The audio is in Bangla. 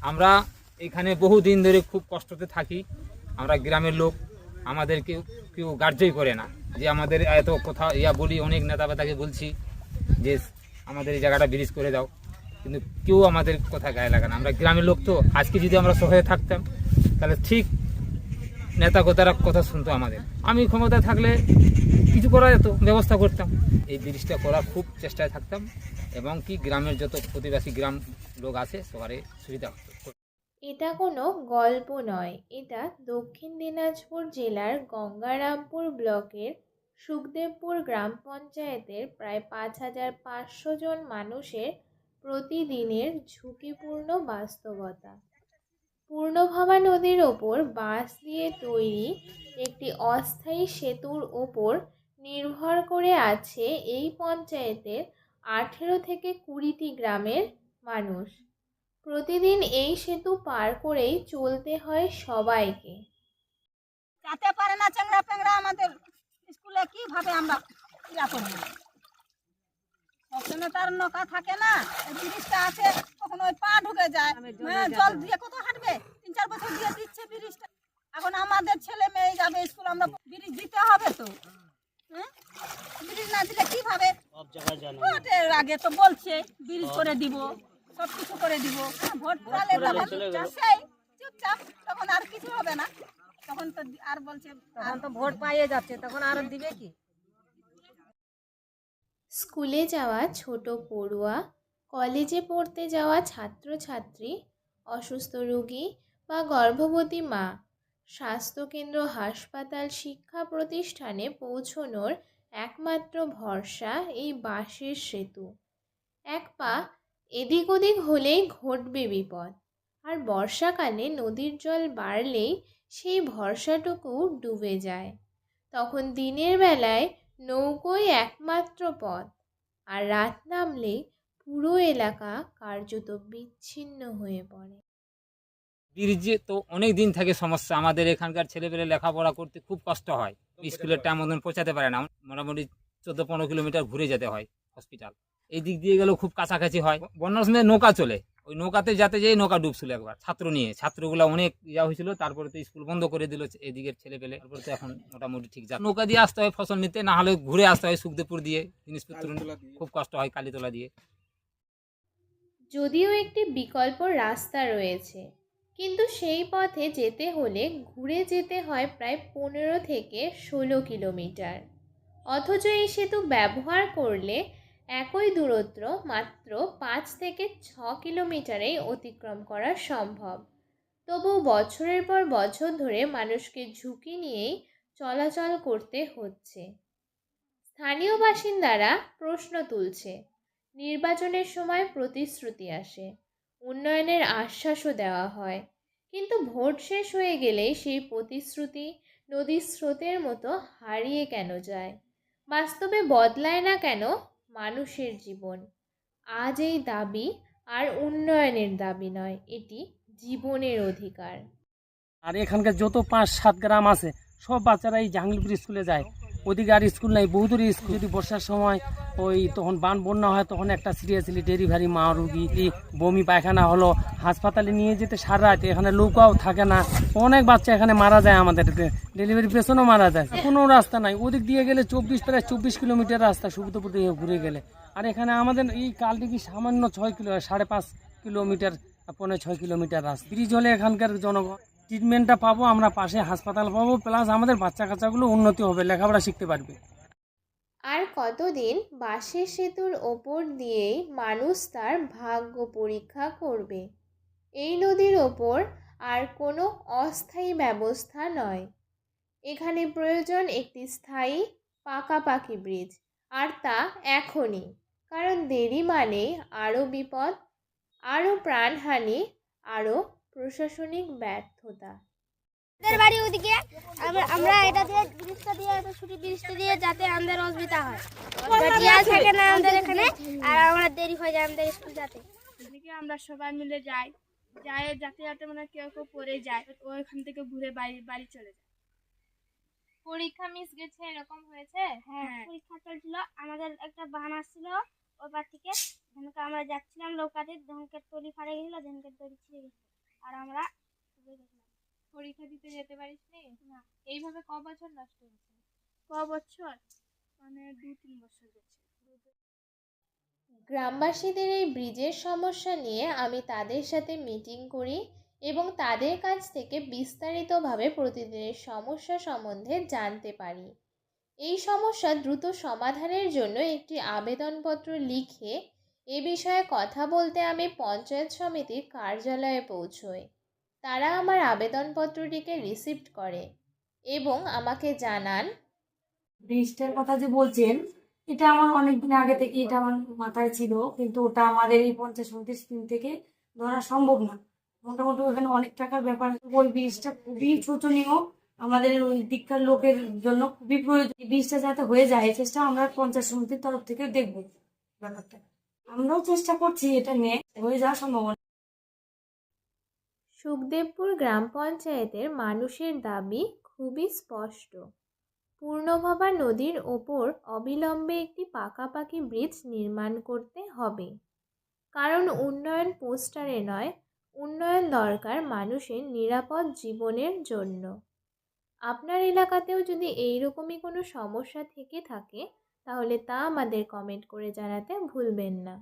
আমরা এখানে বহু দিন ধরে খুব কষ্টতে থাকি। আমরা গ্রামের লোক আমাদেরকে কেউ গার্জই করে না। যে আমাদের এত কথা, ইয়া বলি, অনেক নেতা বেতাকে বলছি যে, আমাদের এই জায়গাটা ব্রিজ করে দাও। কিন্তু কেউ আমাদের কথা গায়ে লাগে না। আমরা গ্রামের লোক তো, আজকে যদি আমরা শহরে থাকতাম, তাহলে ঠিক নেতা কোতারা কথা শুনতো আমাদের। আমি ক্ষমতা থাকলে কিছু করা যেত, ব্যবস্থা করতাম। এই ব্রিজটা করার খুব চেষ্টায় থাকতাম এবং কি গ্রামের যত প্রতিবাসী গ্রাম লোক আছে, সবারই সুবিধা হতো। এটা কোনো গল্প নয়। এটা দক্ষিণ দিনাজপুর জেলার গঙ্গারামপুর ব্লকের সুখদেবপুর গ্রাম পঞ্চায়েতের প্রায় পাঁচ হাজার পাঁচশো জন মানুষের প্রতিদিনের ঝুঁকিপূর্ণ বাস্তবতা। পূর্ণভাবা নদীর ওপর বাঁশ দিয়ে তৈরি একটি অস্থায়ী সেতুর ওপর নির্ভর করে আছে এই পঞ্চায়েতের আঠেরো থেকে কুড়িটি গ্রামের মানুষ। প্রতিদিন এই সেতু পার করেই চলতে হয় সবাইকে। পারে না প্যাংড়া আমাদের স্কুলে কীভাবে আমরা ইয়া করব? সবসময় তার নৌকা থাকে না ব্রিজটা আছে কখনো ওই পা ঢুকে যায়। হ্যাঁ, জল দিয়ে কত হাঁটবে? তিন চার বছর দিয়ে দিচ্ছে ব্রিজটা। এখন আমাদের ছেলে মেয়ে যাবে স্কুল আমরা ব্রিজ দিতে হবে তো। হ্যাঁ ব্রিজ না দিলে কীভাবে? ভোটের আগে তো বলছে ব্রিজ করে দিব সব কিছু করে দিব। হ্যাঁ, ভোট তখন সেই চুপচাপ তখন আর কিছু হবে না। তখন তো আর বলছে তখন তো ভোট পাইয়ে যাচ্ছে তখন আরও দিবে কি? স্কুলে যাওয়া ছোট পড়ুয়া, কলেজে পড়তে যাওয়া ছাত্রছাত্রী, অসুস্থ রোগী বা গর্ভবতী মা স্বাস্থ্যকেন্দ্র, হাসপাতাল, শিক্ষা প্রতিষ্ঠানে পৌঁছনোর একমাত্র ভরসা এই বাঁশের সেতু। এক পা এদিক ওদিক হলেই ঘটবে বিপদ। আর বর্ষাকালে নদীর জল বাড়লেই সেই ভরসাটুকু ডুবে যায়। তখন দিনের বেলায় নৌকোই একমাত্র পথ। আর রাত নামলে পুরো এলাকা কার্যত বিচ্ছিন্ন হয়ে পড়ে। ব্রিজে তো অনেক দিন থেকে সমস্যা। আমাদের এখানকার ছেলেপেলে লেখাপড়া করতে খুব কষ্ট হয়। স্কুলের টাইম মতন পৌঁছাতে পারে না। মোটামুটি চোদ্দ পনেরো কিলোমিটার ঘুরে যেতে হয় হসপিটাল এই দিক দিয়ে গেলেও খুব কাছাকাছি হয়। বন্যার সময় নৌকা চলে। ওই নৌকাতে যাতে যেয়ে নৌকা ডুবছিল একবার ছাত্র নিয়ে। ছাত্রগুলো অনেক ইয়া হয়েছিল তারপরে তো স্কুল বন্ধ করে দিল এদিকের ছেলে পেলে। তারপরে তো এখন মোটামুটি ঠিক যা নৌকা দিয়ে আসতে হয় ফসল নিতে না হলে ঘুরে আসতে হয় সুখদেবপুর দিয়ে জিনিসপত্র খুব কষ্ট হয় কালীতলা দিয়ে। যদিও একটি বিকল্প রাস্তা রয়েছে কিন্তু সেই পথে যেতে হলে ঘুরে যেতে হয় প্রায় পনেরো থেকে ষোলো কিলোমিটার। অথচ এই সেতু ব্যবহার করলে একই দূরত্ব মাত্র পাঁচ থেকে ছ কিলোমিটারেই অতিক্রম করা সম্ভব। তবু বছরের পর বছর ধরে মানুষকে ঝুঁকি নিয়েই চলাচল করতে হচ্ছে। স্থানীয় বাসিন্দারা প্রশ্ন তুলছে, নির্বাচনের সময় প্রতিশ্রুতি আসে, উন্নয়নের আশ্বাসও দেওয়া হয়, কিন্তু ভোট শেষ হয়ে গেলে সেই প্রতিশ্রুতি নদীর স্রোতের মতো হারিয়ে কেন যায়? বাস্তবে বদলায় না কেন মানুষের জীবন। আজ এই দাবি আর উন্নয়নের দাবি নয়, এটি জীবনের অধিকার। আর এখানকার যত পাঁচ সাত গ্রাম আছে, সব বাচ্চারা এই জাহাঙ্গীরপুর স্কুলে যায়। ওদিকে আর স্কুল নাই বহুদূর স্কুল। যদি বর্ষার সময় ওই তখন বান বন্যা হয়, তখন একটা সিরিয়াসলি ডেলিভারি মা রুগী বমি, পায়খানা হলো। হাসপাতালে নিয়ে যেতে সারা রাত, এখানে নৌকাও থাকে না। অনেক বাচ্চা এখানে মারা যায় আমাদের ডেলিভারি পেশেন্টও মারা যায়। কোনো রাস্তা নাই। ওদিক দিয়ে গেলে চব্বিশ, প্রায় চব্বিশ কিলোমিটার রাস্তা, সুবিধাপুর দিয়ে ঘুরে গেলে। আর এখানে আমাদের এই কালদিঘি সামান্য ছয় কিলো, সাড়ে পাঁচ কিলোমিটার পনেরো ছয় কিলোমিটার রাস্তা। ব্রিজ হলে এখানকার জনগণ ট্রিটমেন্টটা পাবো, আমরা পাশে হাসপাতাল পাবো প্লাস আমাদের বাচ্চা কাচ্চাগুলো উন্নতি হবে, লেখাপড়া শিখতে পারবে। আর কতদিন বাঁশের সেতুর ওপর দিয়েই মানুষ তার ভাগ্য পরীক্ষা করবে? এই নদীর ওপর আর কোনো অস্থায়ী ব্যবস্থা নয়। এখানে প্রয়োজন একটি স্থায়ী পাকাপাকি ব্রিজ আর তা এখনই, কারণ দেরি মানে আরও বিপদ, আরও প্রাণহানি, আরও প্রশাসনিক ব্যর্থতা। আমাদের বাড়ি ওদিকে। আমরা এটা দিয়ে ব্রিজটা দিয়ে ছুটি ব্রিজটা দিয়ে যাতে আমাদের অসুবিধা হয়। থাকে না আমাদের এখানে আর আমরা দেরি হয়ে যায় আমাদের স্কুল যেতে। এদিকে আমরা সবাই মিলে যাই। যাই যাতে যাতে মানে কেউ কেউ পড়ে যায় ওইখান থেকে ঘুরে বাড়ি বাড়ি চলে যায়। পরীক্ষা মিস গেছে এরকম হয়েছে? হ্যাঁ। পরীক্ষা চলছিল। আমাদের একটা বান আসছিল ওপার থেকে। ধনকে আমরা যাচ্ছিলাম নৌকাতে ধনকে তরি ফাড়ে গেছিল ধনকে তরি ছিঁড়ে গেছিল। আর আমরা পরীক্ষা দিতে যেতে পারিস নি না। এইভাবে ক বছর নষ্ট হয়েছে? ক বছর? মানে দু তিন বছর গেছে। গ্রামবাসীদের এই ব্রিজের সমস্যা নিয়ে আমি তাদের সাথে মিটিং করি এবং তাদের কাছ থেকে বিস্তারিতভাবে প্রতিদিনের সমস্যা সম্বন্ধে জানতে পারি। এই সমস্যা দ্রুত সমাধানের জন্য একটি আবেদনপত্র লিখে এ বিষয়ে কথা বলতে আমি পঞ্চায়েত সমিতির কার্যালয়ে পৌঁছই। তারা আমার আবেদনপত্রটিকে রিসিপ্ট করে এবং আমাকে জানান ব্রিজটার কথা যে বলছেন, এটা আমার অনেকদিন আগে থেকে এটা আমার মাথায় ছিল, কিন্তু ওটা আমাদের এই পঞ্চায়েত সমিতির স্কিম থেকে ধরা সম্ভব না। মোটামুটি ওখানে অনেক টাকার ব্যাপার ওই ব্রিজটা খুবই শোচনীয়। আমাদের ওই দিককার লোকের জন্য খুবই প্রয়োজন। ব্রিজটা যাতে হয়ে যায় চেষ্টা আমরা পঞ্চায়েত সমিতির তরফ থেকে দেখব ব্যাপারটা। আমরাও চেষ্টা করছি এটা নিয়ে, হয়ে যাওয়ার সম্ভাবনা। সুখদেবপুর গ্রাম পঞ্চায়েতের মানুষের দাবি খুবই স্পষ্ট। পূর্ণভাবা নদীর ওপর অবিলম্বে একটি পাকাপাকি ব্রিজ নির্মাণ করতে হবে। কারণ উন্নয়ন পোস্টারে নয়, উন্নয়ন দরকার মানুষের নিরাপদ জীবনের জন্য। আপনার এলাকাতেও যদি এইরকমই কোনো সমস্যা থেকে থাকে তাহলে তা আমাদের কমেন্ট করে জানাতে ভুলবেন না।